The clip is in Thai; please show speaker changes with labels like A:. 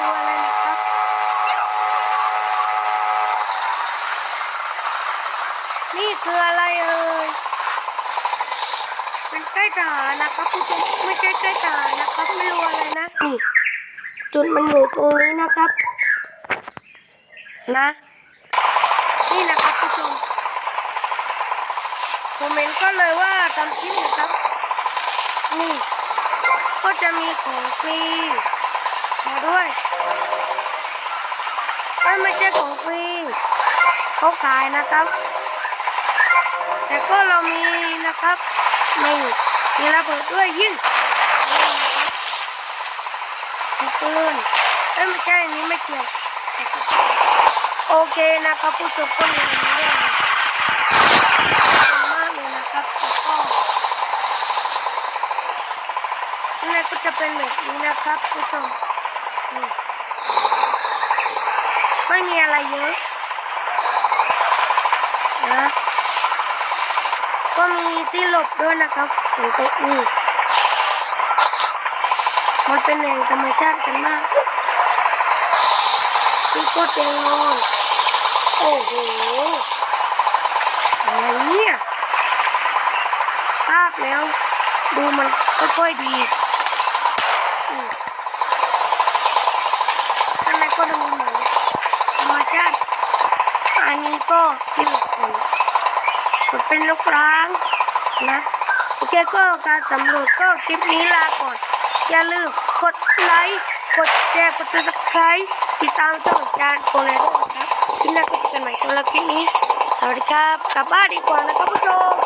A: ดูอะไรเลยครับ นี่คืออะไรเอ่ยมันใกล้ตานะครับผู้ชมไม่ใกล้ใกล้ตานะครับไม่รู้อะไรนะนี่จุดมันอยู่ตรงนี้นะครับ นะ นี่นะครับผู้ชมคอมเมนต์ก็เลยว่าทำคลิปนะครับ นี่ ก็จะมีของฟรี มาด้วยเอ้ยไม่ใช่ของฟรีเขาขายนะครับ แต่ก็เรามีนะครับนี่มีระเบิดด้วยยิงนี่นะครับมีปืนเอ้ยไม่ใช่อันนี้ไม่เกี่ยวโอเคนะครับผู้ชมก็มีเรื่องมากเลยนะครับแล้วก็ข้างในก็จะเป็นแบบนี้นะครับผู้ชม ไม่มีอะไรเยอะนะก็มีที่หลบด้วยนะครับเห็นตรงนี้มันเป็นแหล่งธรรมชาติกันมากที่โคตรเตียงนอนโอ้โหอะไรเนี่ยภาพแล้ว ดูมันค่อยๆดีอืมข้างในก็ดูเหมือนธรรม ชั่นอันนี้ก็ที่หลบฝนมันเป็นลูกร้างนะโอเคก็การสำรวจก็คลิปนี้ลาก่อน อย่าลืมกดไลค์กดแชร์กดติดตามติดตามช่องจารโคเลด้วยนะครับคลิปหน้าก็เจอกันใหม่สำหรับคลิปนี้ สวัสดีครับ กลับบ้านดีกว่านะครับผู้ชม